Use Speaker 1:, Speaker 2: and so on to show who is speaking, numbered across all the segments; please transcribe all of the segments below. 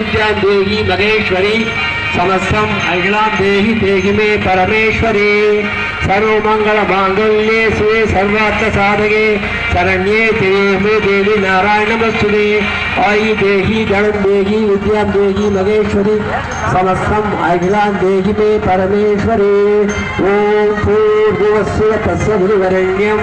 Speaker 1: विद्यां देहि महेश्वरी समस्तं अखिलां देहि देहि मे परमेश्वरी सर्वमङ्गलमाङ्गल्ये स्वे सर्वार्थसाधके शरण्ये त्र्यम्बके देवी नारायणमस्तुते आयि देहि धनं देहि विद्यां देहि महेश्वरी समस्तं अखिलां देहि मे परमेश्वरी ॐ पूर्वस्य तस्य गुरुवरेण्यं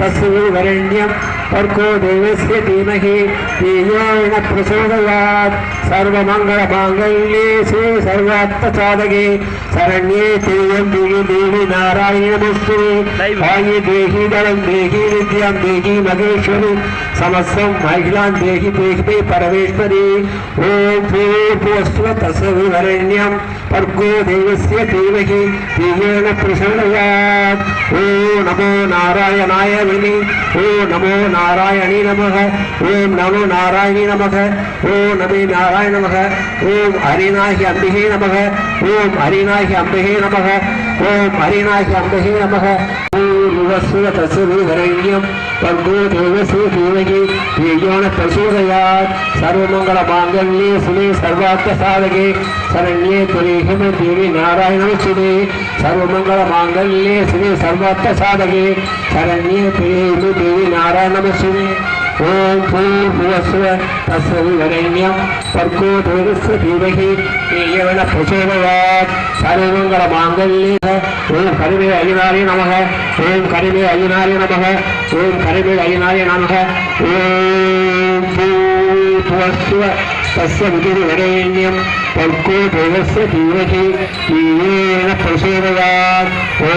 Speaker 1: तस्य गुरुवरेण्यं भर्गो देवस्य धीमहि धियेन प्रचोदयात् सर्वमङ्गलमाङ्गल्ये श्री सर्वार्थसाधके शरण्ये त्र्यम्बिके देवी नारायणमस्तु आयि देहि दलं देहि विद्यां देहि महेश्वरी समस्तं महिलां देहि देहि मे परमेश्वरी ॐ पूर्वस्व तस्य विवरण्यं भर्गो देवस्य धीमहि धियेन प्रचोदयात् ॐ नमो नारायणाय نمو نارا نم نمو نارائن نم نم نارائ نم ہری نا امکے نم ہری نا امکے نم ஓம் ஹரிநாயகி அம்பகே நமக. பூர்வசுர பிரசுரீதரையம் பங்கோ தேவசு தீமகி தேஜோன பிரசோதயார் சர்வமங்கல மாங்கல்யே சுனே சர்வார்த்த சாதகே. சரண்யே துரேகமே தேவி நாராயணம் சுனே சர்வமங்கல மாங்கல்யே சுனே சர்வார்த்த சாதகே. சரண்யே துரேகமே தேவி நாராயணம் சுனே ॐ भूर्भुवस्व तस्य विवरण्यं भर्गो देवस्य धीमहि धियो न प्रचोदयात् सर्वमङ्गलमाङ्गल्ये ॐ करिमे अयिनाय नमः ॐ करिमे अयिनाय नमः ॐ करिमे अयिनाय नमः ॐ भूर्भुवस्व तस्य विदुर्वरेण्यं भर्गो देवस्य धीमहि धियेन प्रचोदयात् ॐ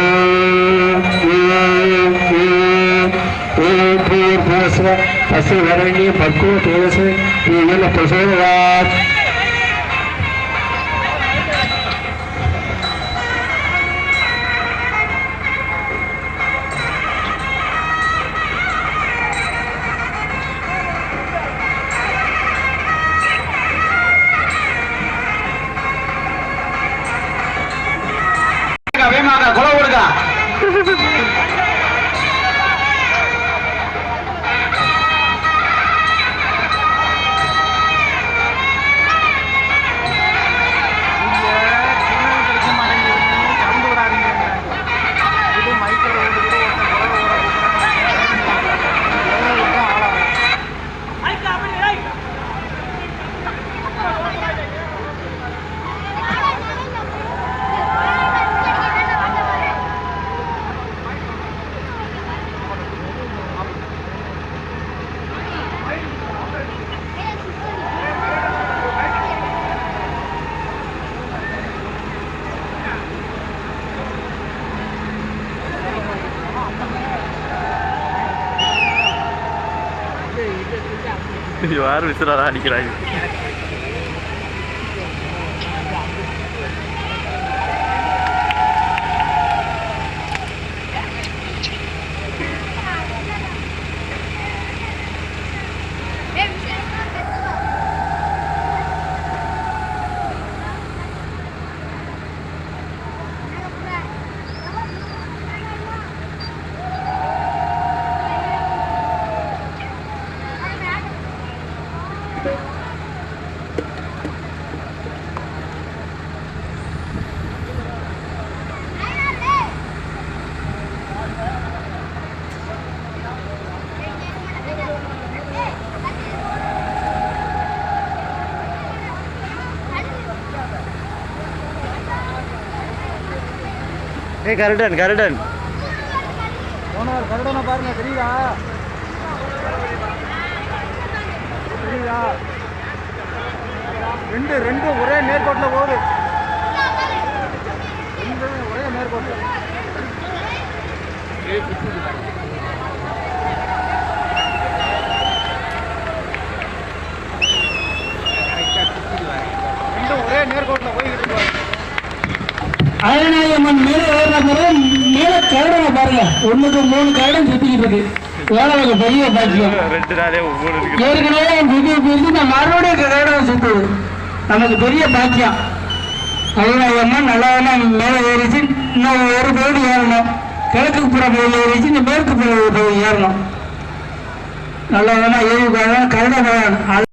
Speaker 1: ॐ maestros van a venir por culo, y yo
Speaker 2: no posee edad.
Speaker 3: யார் விசிலாதான் அடிக்கிறாங்க ஏய் கருடன் கருடன்.
Speaker 2: போனவர் கருடனை பாருங்க தெரியுதா? ரெண்டு ரெண்டு ஒரே நேர்கோட்டில் போகுது. ரெண்டு ஒரே நேர்கோட்டில். ரெண்டும் ஒரே நேர்கோட்டில் போய்கிட்டு
Speaker 4: மேல ஏறின பிறகு மேல கரடனை பாருங்க. ஒண்ணுக்கு மூணு கரடம் சுத்திக்கிட்டு இருக்கு. எவ்வளவு பெரிய பாக்கியம்.
Speaker 3: ரெண்டு நாளே மூணு இருக்கு
Speaker 4: ஏற்கனவே நான் மறுபடியும் கரடம் நமக்கு பெரிய பாக்கியம். அம்மா நல்லா மேலே ஏறிச்சு இன்னும் ஒரு பகுதி ஏறணும். கிழக்கு புற பகுதி ஏறிச்சு இந்த மேற்கு புற பகுதி ஏறணும். நல்லா வேணா ஏறி கருட பகவான்